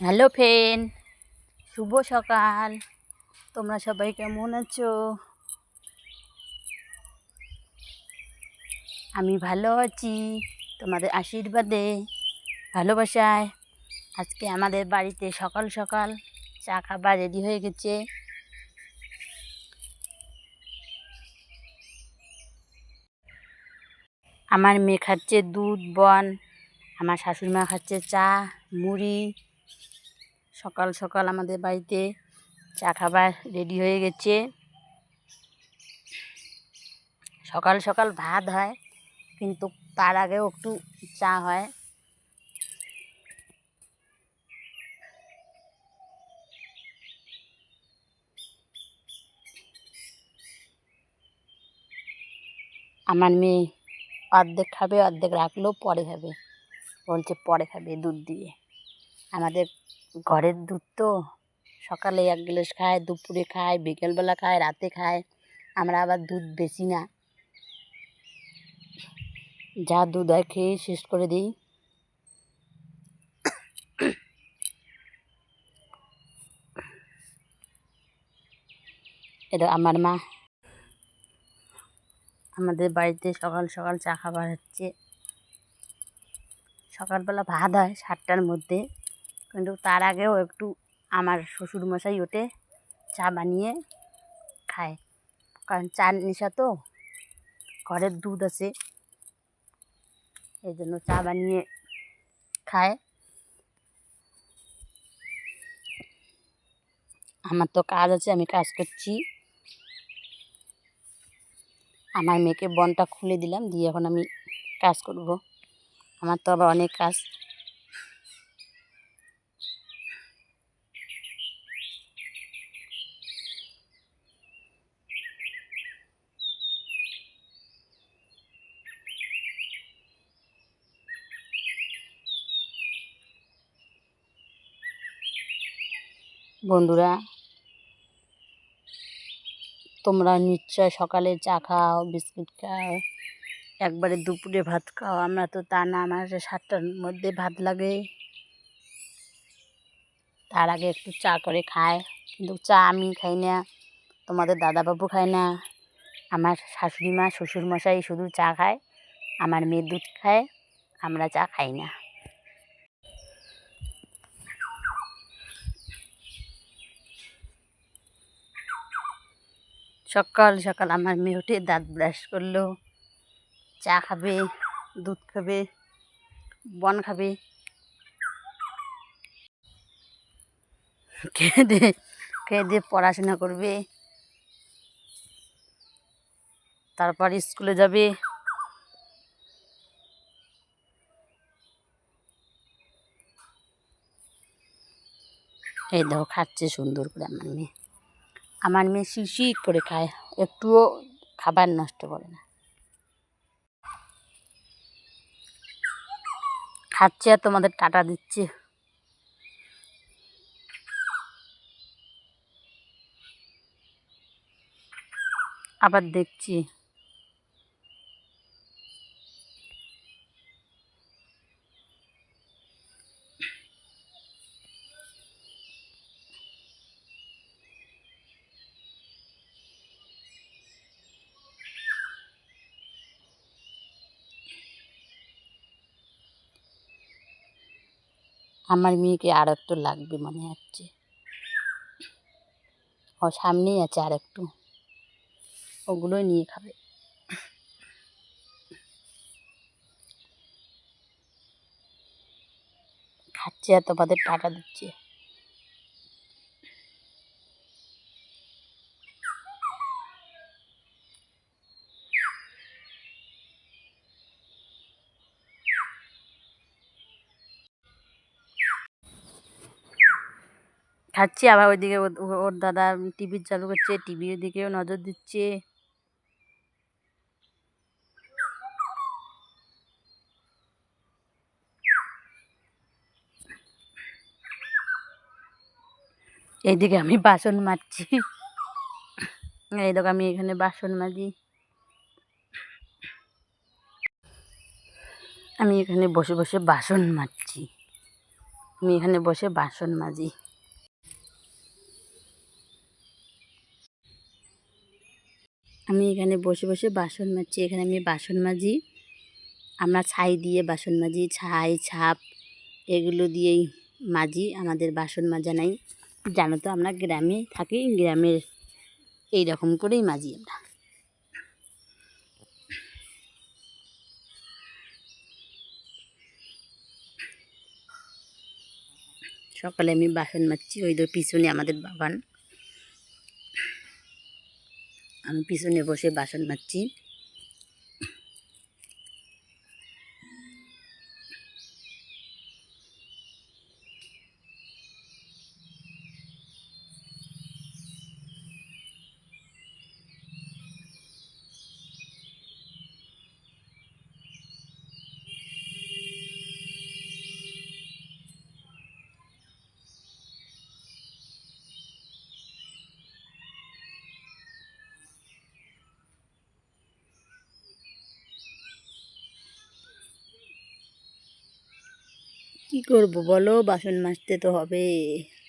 Hello friend, শুভ সকাল। তোমরা সবাই কেমন আছো? আমি ভালো আছি, তোমাদের আশীর্বাদে, ভালোবাসায়। আজকে আমাদের বাড়িতে সকাল সকাল চা খাবার রেডি হয়ে গেছে। আমার মেয়ে খাচ্ছে দুধ, বন। আমার শাশুড়িমা খাচ্ছে চা, মুড়ি। সকাল সকাল আমাদের বাড়িতে চা খাবার রেডি হয়ে গেছে। সকাল সকাল ভাত হয়, কিন্তু তার আগেও একটু চা হয়। আমার মেয়ে অর্ধেক খাবে, অর্ধেক রাখলেও পরে খাবে। বলছে পরে খাবে দুধ দিয়ে। আমাদের ঘরের দুধ তো। সকালে এক গ্লাস খায়, দুপুরে খায়, বিকেলবেলা খায়, রাতে খায়। আমরা আবার দুধ বেশি না। যা দুধ হয় খেয়ে শেষ করে দিই। এটা আমার মা। আমাদের বাড়িতে সকাল সকাল চা খাবার হচ্ছে। সকালবেলা ভাত হয় সাতটার মধ্যে। কিন্তু তার আগেও একটু আমার শ্বশুরমশাই ওঠে চা বানিয়ে খায়। কারণ চা নেশা তো, ঘরের দুধ আছে। এই জন্য চা বানিয়ে খায়। আমার তো কাজ আছে, আমি কাজ করছি। আমার মেয়েকে বনটা খুলে দিলাম, দিয়ে এখন আমি কাজ করব। আমার তো আবার অনেক কাজ। বন্ধুরা, তোমরা নিশ্চয় সকালে চা খাও, বিস্কিট খাও, একবারে দুপুরে ভাত খাও। আমরা তো তা না, আমার সাতটার মধ্যে ভাত লাগে। তার আগে একটু চা করে খায় কিন্তু চা আমি খাই না, তোমাদের দাদাবাবু খায় না। আমার শাশুড়ি মা শ্বশুরমশাই শুধু চা খায়, আমার মেয়ে দুধ খায়, আমরা চা খাই না। সকাল সকাল আমার মেয়ে উঠে দাঁত ব্রাশ করল, চা খাবে, দুধ খাবে, বন খাবে। খেয়ে দিয়ে খেয়ে দিয়ে পড়াশোনা করবে। তারপর স্কুলে যাবে। এই দেখো, খাচ্ছে সুন্দর করে আমার মেয়ে। আমার মেয়ে শিশির করে খায়, একটুও খাবার নষ্ট করে না। খাচ্ছে আর তোমাদের টাটা দিচ্ছে। আবার দেখছি। আমার মেয়েকে আর একটু লাগবে মনে হচ্ছে। ও সামনেই আছে আর একটু। ওগুলোই নিয়ে খাবে। খাচ্ছে আর তোমাদের টাকা দিচ্ছে। খাচ্ছি আবার ওইদিকে ওর- দাদা টিভি চালু করছে, টিভির দিকেও নজর দিচ্ছে। এইদিকে আমি বাসন মাজছি। এই দেখো, আমি এখানে বাসন মাজি। আমি এখানে বসে বসে বাসন মাজছি। আমি এখানে বসে বাসন মাজি। আমি এখানে বসে বসে বাসন মাজছি, এখানে আমি বাসন মাজি। আমরা ছাই দিয়ে বাসন মাজি, ছাই, ছাপ এগুলো দিয়েই মাজি, আমাদের বাসন মাজা নাই। জানো তো, আমরা গ্রামে থাকি, গ্রামের এই রকম করেই মাজি আমরা। সকালে আমি বাসন মাজছি, ওই তো পিছনে আমাদের বাগান। আমি পিছনে বসে বাসন মাজছি। কি করব বলো? বাসন মাজতে তো হবে।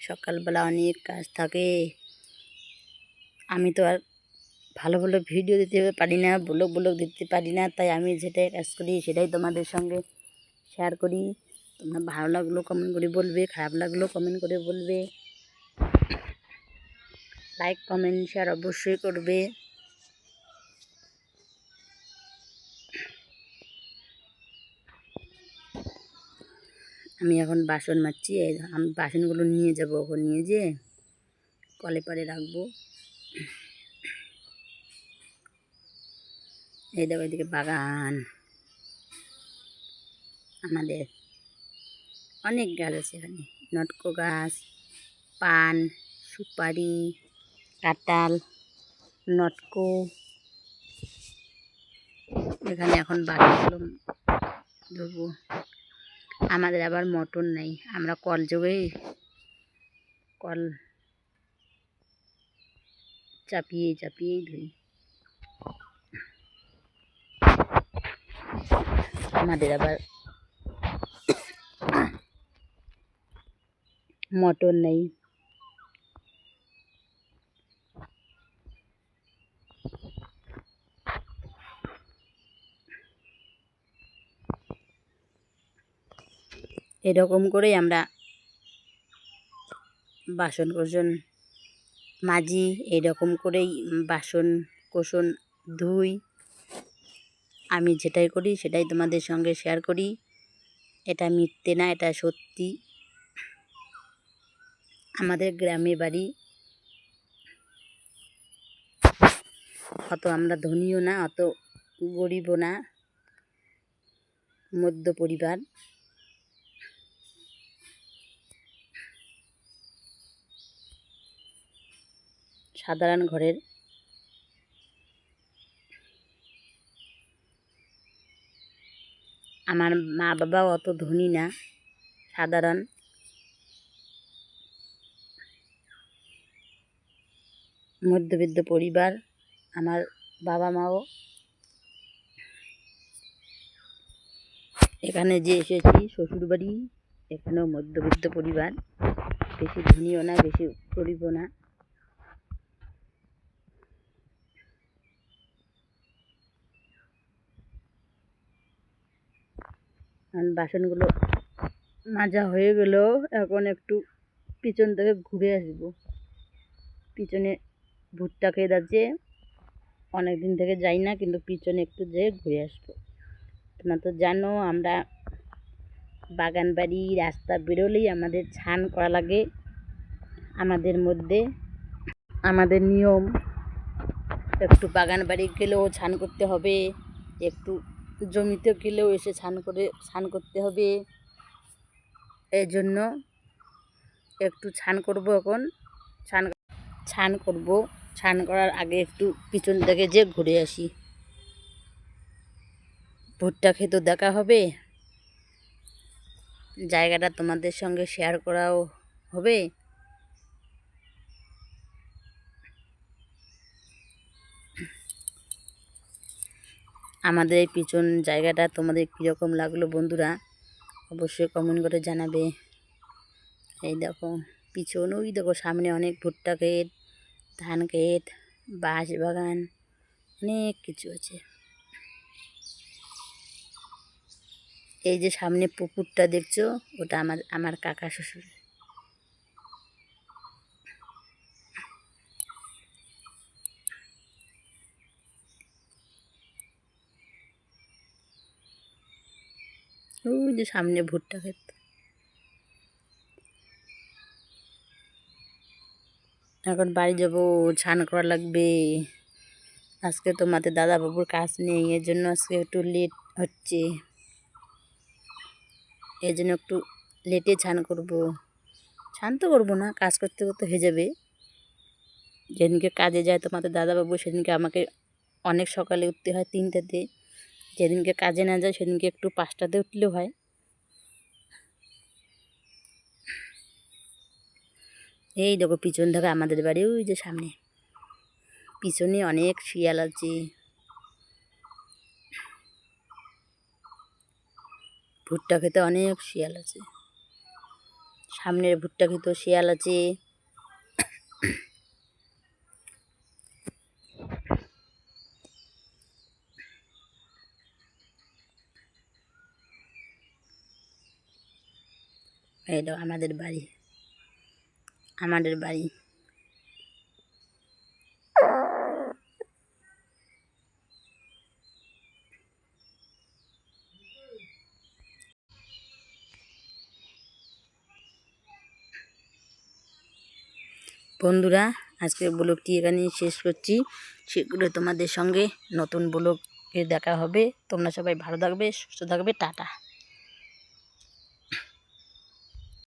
সকালবেলা অনেক কাজ থাকে। আমি তো আর ভালো ভালো ভিডিও দিতে পারি না, ব্লগ ব্লগ দিতে পারি না, তাই আমি যেটাই কাজ করি সেটাই তোমাদের সঙ্গে শেয়ার করি। তোমরা ভালো লাগল কমেন্ট করে বলবে, খারাপ লাগল কমেন্ট করে বলবে। লাইক কমেন্ট শেয়ার অবশ্যই করবে। আমি এখন বাসন মারছি আমি বাসনগুলো নিয়ে যাব ওখানে নিয়ে যেয়ে কলে পারে রাখব। এই দেখো এদিকে বাগান। আমাদের অনেক গাছ আছে এখানে। নটকো গাছ, পান, সুপারি, কাঁঠাল, নটকো। এখানে এখন বাকিগুলো ধরবো। আমাদের আবার মোটর নেই। আমরা কল যোগেই কল চাপিয়ে চাপিয়েই ধুই আমাদের আবার মটর নেই। এরকম করেই আমরা বাসন কোসন মাজি, এরকম করেই বাসন কোসন ধুই। আমি যেটাই করি সেটাই তোমাদের সঙ্গে শেয়ার করি। এটা মিথ্যে না, এটা সত্যি। আমাদের গ্রামে বাড়ি অত আমরা ধনীও না, অত গরিবও না। মধ্য পরিবার। সাধারণ ঘরের। আমার মা বাবাও অত ধনী না, সাধারণ। মধ্যবিত্ত পরিবার, আমার বাবা মাও এখানে যে এসেছি, শ্বশুরবাড়ি, এখানেও মধ্যবিত্ত পরিবার। বেশি ধনীও না, বেশি গরিবও না। বাসনগুলো মাজা হয়ে গেল এখন একটু পিছন থেকে ঘুরে আসব। পিছনে ভুট্টা খেয়ে যাচ্ছে। অনেক দিন থেকে যাই না, কিন্তু পিছনে একটু যেয়ে ঘুরে আসব। তোমরা তো জানো, আমরা বাগান বাড়ি, রাস্তা বেরোলেই আমাদের ছান করা লাগে। আমাদের মধ্যে আমাদের নিয়ম, একটু বাগান বাড়ি গেলেও ছান করতে হবে, একটু জমিতে গেলেও এসে ছান করে ছান করতে হবে। এই জন্য একটু ছান করব এখন। ছান ছান করব। ছান করার আগে একটু পিছন থেকে যে ঘুরে আসি। ভুট্টা খেতেও দেখা হবে। জায়গাটা তোমাদের সঙ্গে শেয়ার করাও হবে। আমাদের এই পিছন জায়গাটা তোমাদের কীরকম লাগল বন্ধুরা অবশ্যই কমেন্ট করে জানাবে। এই দেখো, পিছন, ওই দেখো সামনে অনেক ভুট্টা ক্ষেত, ধান ক্ষেত, বাঁশ বাগান, অনেক কিছু আছে। এই যে সামনে পুকুরটা দেখছ, ওটা আমার আমার কাকা শ্বশুর। ওই যে সামনে ভুট্টা ক্ষেত। এখন বাড়ি যাব, স্নান করা লাগবে। আজকে তোমাদের দাদা বাবুর কাজ নেই এর জন্য আজকে একটু লেট হচ্ছে। এর জন্য একটু লেটে স্নান করব। স্নান তো করব না, কাজ করতে করতে হয়ে যাবে। যেদিনকে কাজে যায় তোমাদের দাদাবাবু, সেদিনকে আমাকে অনেক সকালে উঠতে হয় তিনটাতে। যেদিনকে কাজে না যায় সেদিনকে একটু পাঁচটাতে উঠলেও হয়। এই দেখো পিছন থেকে আমাদের বাড়ি, ওই যে সামনে। পিছনে অনেক শিয়াল আছে। ভুট্টা খেতে অনেক শিয়াল আছে। সামনের ভুট্টা খেতেও শিয়াল আছে। দেখো আমাদের বাড়ি। আমাদের বাড়ি। বন্ধুরা, আজকের ব্লগটি এখানে শেষ করছি। সেগুলো তোমাদের সঙ্গে নতুন ব্লগে দেখা হবে। তোমরা সবাই ভালো থাকবে, সুস্থ থাকবে। টাটা।